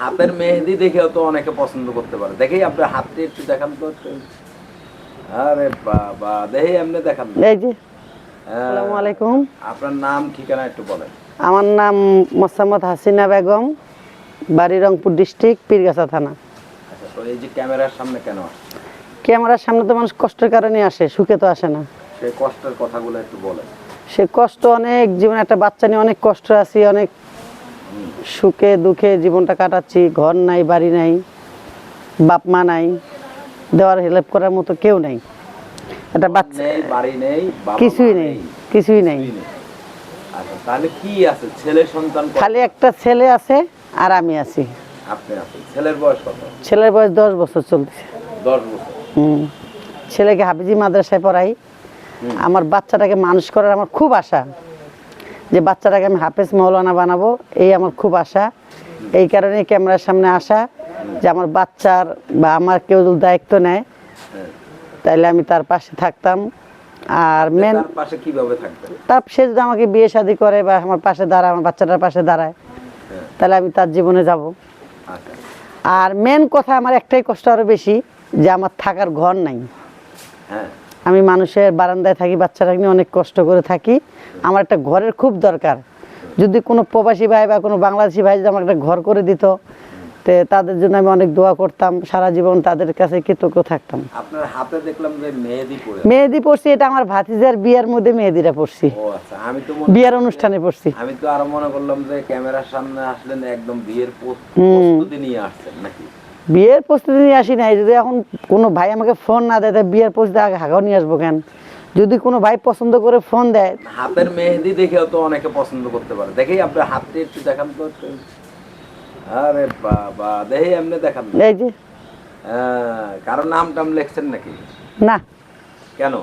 হাতের মেহেদি দেখেও তো অনেকে পছন্দ করতে পারে। দেখেই আপনার হাতটি একটু দেখান তো আরে বাবা দেখেই এমনি দেখান এই যে হ্যাঁ, আসসালামু আলাইকুম। আপনার নাম ঠিকানা একটু বলেন। আমার নাম মোসাম্মদ হাসিনা বেগম বাড়ি রংপুর ডিস্ট্রিক্ট পীরগাছা থানা। আচ্ছা তো এই যে ক্যামেরার সামনে কেন আসছে? ক্যামেরার সামনে তো মানুষ কষ্টের কারণে আসে সুখে তো আসে না। সেই কষ্টের কথাগুলো একটু বলেন। সে কষ্ট অনেক জীবনে একটা বাচ্চা নিয়ে অনেক কষ্ট আছি অনেক সুখে দুঃখে জীবনটা কাটাচ্ছি ঘর নাই বাড়ি নাই বাপ মা নাই দেওয়ার হেল্প করার মতো কেউ নাই। একটা বাচ্চা বাড়ি নেই কিছুই নেই কিছুই নেই। আচ্ছা তাহলে কি আছে? ছেলে সন্তান খালি একটা ছেলে আছে আর আমি আছি। আপনি আছেন। ছেলের বয়স কত? ছেলের বয়স দশ বছর চলছে দশ বছর। হুম। ছেলেকে হাফিজি মাদ্রাসায় পড়াই। আমার বাচ্চাটাকে মানুষ করার আমার খুব আশা। যে বাচ্চাটাকে আমি হাফেজ মৌলানা বানাবো এই আমার খুব আশা। এই কারণে ক্যামেরার সামনে আসা যে আমার বাচ্চার বা আমার কেউ যদি দায়িত্ব নেয়। তাহলে আমি তার পাশে থাকতাম। আর মেন তার সে যদি আমাকে বিয়ে শাদি করে বা আমার পাশে দাঁড়ায় আমার বাচ্চাটার পাশে দাঁড়ায়। তাহলে আমি তার জীবনে যাব। আচ্ছা। আর মেন কথা আমার একটাই কষ্ট আরও বেশি যে আমার থাকার ঘর নাই। হ্যাঁ। আমি মানুষের বারান্দায় থাকি বাচ্চারা নিয়ে অনেক কষ্ট করে থাকি। আমার একটা ঘরের খুব দরকার। যদি কোনো প্রবাসী ভাই বা কোনো বাংলাদেশি ভাই যদি আমার একটা ঘর করে দিত তে তাদের জন্য আমি অনেক দোয়া করতাম সারা জীবন তাদের কাছে কৃতজ্ঞ থাকতাম। আপনার হাতে দেখলাম যে মেহেদি পড়ে মেহেদি পড়ছি এটা আমার ভাতিজার বিয়ার মধ্যে মেহেদিটা পড়ছি ও আচ্ছা আমি তো বিয়ার অনুষ্ঠানে পড়ছি আমি তো আরও মনে করলাম যে ক্যামেরার সামনে আসলেন একদম বিয়ের প্রস্তুতি নিয়ে আসছেন নাকি? বিয়ের প্রস্তুতি নিয়ে আসি নাই যদি এখন কোনো ভাই আমাকে ফোন না দেয় তাহলে বিয়ের প্রস্তুতি আগে হাগাও নিয়ে আসব কেন? যদি কোনো ভাই পছন্দ করে ফোন দেয় হাতের মেহেদি দেখেও তো অনেকে পছন্দ করতে পারে। দেখেই আপনার হাতটি একটু দেখান তো আরে বাবা দেখেই এমনি দেখান। এই যে। হ্যাঁ, কারও নাম টাম লেখছেন নাকি? না। কেন?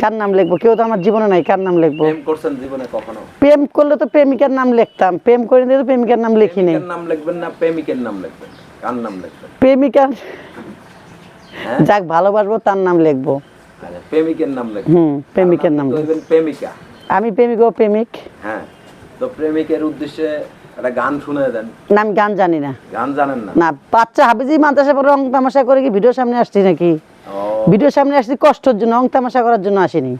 কার নাম লিখব? কেউ তো আমার জীবনে নাই কার নাম লিখব? প্রেম করছেন জীবনে কখনো? প্রেম করলে তো প্রেমিকার নাম লিখতাম। প্রেম করে দিলে তো প্রেমিকার নাম লিখি নেই নাম লিখবেন না প্রেমিকের নাম লিখবেন। কার নাম লিখবেন প্রেমিকার হ্যাঁ? যাক ভালোবাসবো তার নাম লিখব। আচ্ছা প্রেমিকের নাম লিখবেন হুম প্রেমিকের নাম লিখবেন প্রেমিকা। আমি প্রেমিক ও প্রেমিক। হ্যাঁ তো প্রেমিকের উদ্দেশ্যে একটা গান শুনে দেন। না আমি গান জানি না। গান জানেন না? না বাচ্চা হাফিজি মাদ্রাসা রং তামাশা করে কি ভিডিও সামনে আসছি নাকি? ভিডিও সামনে আসছি কষ্টের জন্য রং তামাশা করার জন্য আসিনি।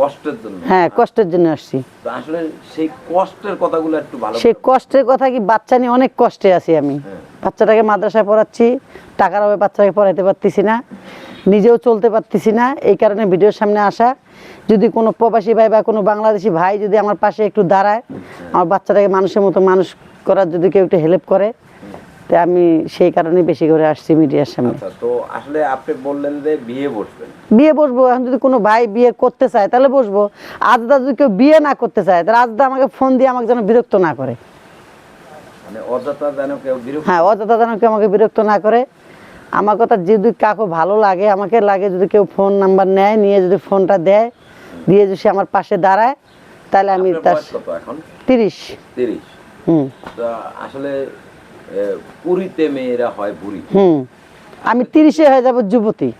কষ্টের জন্য? হ্যাঁ কষ্টের জন্য আসছি। তো আসলে সেই কষ্টের কথাগুলো একটু ভালো সেই কষ্টের কথা কি বাচ্চা নিয়ে অনেক কষ্টে আছি আমি। হ্যাঁ। বাচ্চাটাকে মাদ্রাসায় পড়াচ্ছি টাকার অভাবে বাচ্চাকে পড়াইতে পারতেছি না নিজেও চলতে পারতেছি না এই কারণে ভিডিওর সামনে আসা। যদি কোনো প্রবাসী ভাই বা কোনো বাংলাদেশি ভাই যদি আমার পাশে একটু দাঁড়ায় আমার বাচ্চাটাকে মানুষের মতো মানুষ করার যদি কেউ একটু হেল্প করে তো আমি সেই কারণে বেশি করে আসছি মিডিয়ার সামনে। আচ্ছা তো আসলে আপনি বললেন যে বিয়ে বসবেন বিয়ে বসবো এখন যদি কোনো ভাই বিয়ে করতে চায় তাহলে বসবো। আজদা যদি কেউ বিয়ে না করতে চায় তাহলে আজদা আমাকে ফোন দিয়ে আমাকে যেন বিরক্ত না করে মানে অযথা যেন কেউ বিরক্ত হ্যাঁ অযথা যেন কেউ আমাকে বিরক্ত না করে। আমার কথা যদি কাকু ভালো লাগে আমাকে লাগে যদি কেউ ফোন নাম্বার নেয় নিয়ে যদি ফোনটা দেয় দিয়ে যদি আমার পাশে দাঁড়ায় তাহলে আমি তার তিরিশ। তিরিশ। হুম। আসলে পুরীতে মেয়েরা হয় বুড়ি হুম। আমি তিরিশে হয়ে যাব যুবতী।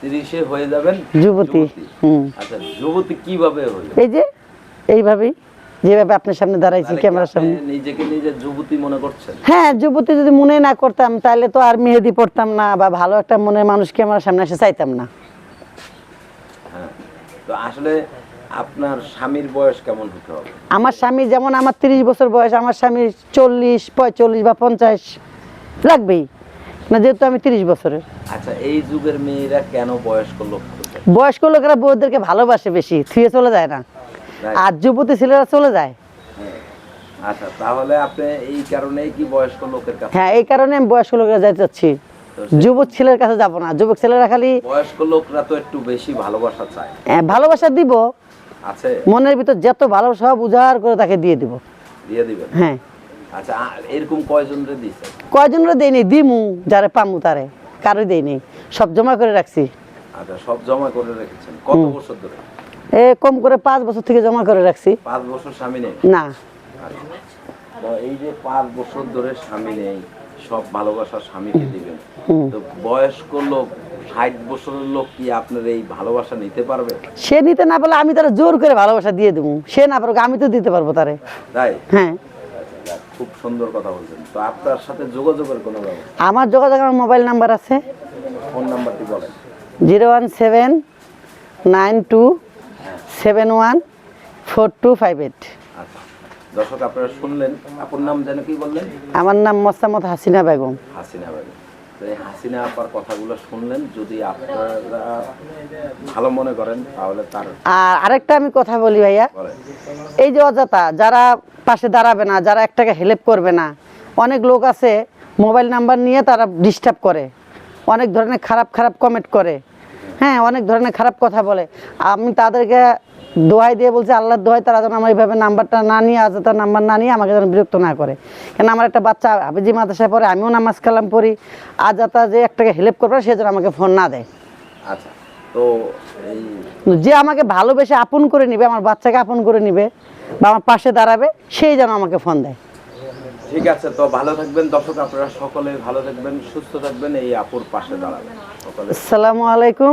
তিরিশে হয়ে যাবেন যুবতী হুম। আচ্ছা যুবতী কীভাবে হয়ে এই যে এইভাবেই। যেভাবে আপনার সামনে দাঁড়াইছি ক্যামেরার সামনে। নিজেকে নিজে যুবতী মনে করছেন? হ্যাঁ যুবতী যদি মনে না করতাম তাহলে তো আর মেহেদি পড়তাম না বা ভালো একটা মনের মানুষ ক্যামেরার সামনে এসে চাইতাম না। হ্যাঁ তো আসলে আপনার স্বামীর বয়স কেমন হতে হবে? আমার স্বামী যেমন আমার তিরিশ বছর বয়স আমার স্বামীর চল্লিশ পঁয়তাল্লিশ বা পঞ্চাশ লাগবেই। না যেহেতু আমি তিরিশ বছরের। আচ্ছা এই যুগের মেয়েরা কেন বয়স্ক লোক বয়স্ক লোকেরা বউদেরকে ভালোবাসে বেশি থুয়ে চলে যায় না. আর যুবতী ছেলেরা চলে যায়। হ্যাঁ। আচ্ছা তাহলে আপনি এই কারণেই কি বয়স্ক লোকের কাছে হ্যাঁ এই কারণে আমি বয়স্ক লোকেরা যাইতে চাচ্ছি। যুবক ছেলের কাছে যাব না। যুবক ছেলেরা খালি বয়স্ক লোকরা তো একটু বেশি ভালোবাসা চায়। আহ, ভালোবাসা দিব। আছে। মনের ভিতর যত ভালোবাসা উজাড় করে তাকে দিয়ে দিব। দিয়ে দিবেন? হ্যাঁ। আচ্ছা এরকম দিছে কয়জনের দেয়নি দিমু যারে পামু তারে। কারোই দেয়নি সব জমা করে রাখছি। আচ্ছা সব জমা করে রেখেছেন। কত বছর ধরে? এ কম করে পাঁচ বছর থেকে জমা করে রাখছি। পাঁচ বছর স্বামী নেই? না। এই যে পাঁচ বছর ধরে স্বামী নেই সব ভালোবাসা স্বামীকে দিবেন। তো বয়স্ক লোক ষাট বছরের লোক কি আপনার এই ভালোবাসা নিতে পারবে? সে নিতে না পারলে আমি তারা জোর করে ভালোবাসা দিয়ে দেবো। সে না পারবে আমি তো দিতে পারব তারে। তাই? হ্যাঁ। আচ্ছা, খুব সুন্দর কথা বলছেন। তো আপনার সাথে যোগাযোগের কোনো ব্যবস্থা? আমার যোগাযোগ আমার মোবাইল নাম্বার আছে। ফোন নাম্বারটি বলেন। Zero one seven nine two seven one four two five eight দর্শক আপনারা শুনলেন আপনার নাম যেন কি বললেন? আমার নাম মোসাম্মদ হাসিনা বেগম। হাসিনা বেগম। হাসিনা আপার কথাগুলো শুনলেন যদি আপনারা ভালো মনে করেন তাহলে তার আর আরেকটা আমি কথা বলি ভাইয়া। এই যে অযথা যারা পাশে দাঁড়াবে না যারা একটাকে হেল্প করবে না অনেক লোক আছে মোবাইল নাম্বার নিয়ে তারা ডিস্টার্ব করে। অনেক ধরনের খারাপ খারাপ কমেন্ট করে। হ্যাঁ অনেক ধরনের খারাপ কথা বলে। আমি তাদেরকে দোহাই দিয়ে বলছি আল্লাহর দোহাই তারা যেন আমার এইভাবে নাম্বারটা না নিয়ে অযথা নাম্বার না নিয়ে আমাকে যেন বিরক্ত না করে। কেন আমার একটা বাচ্চা আবেজি মাদ্রাসায় পড়ে আমিও নামাজ কালাম পড়ি। আজাতা যে একটাকে হেল্প করবে সে যেন আমাকে ফোন না দেয়। আচ্ছা তো যে আমাকে ভালোবেসে আপন করে নিবে আমার বাচ্চাকে আপন করে নিবে বা আমার পাশে দাঁড়াবে সেই যেন আমাকে ফোন দেয়। ঠিক আছে তো ভালো থাকবেন। দর্শক আপনারা সকলে ভালো থাকবেন সুস্থ থাকবেন এই আপুর পাশে দাঁড়াবেন। আসসালামু আলাইকুম।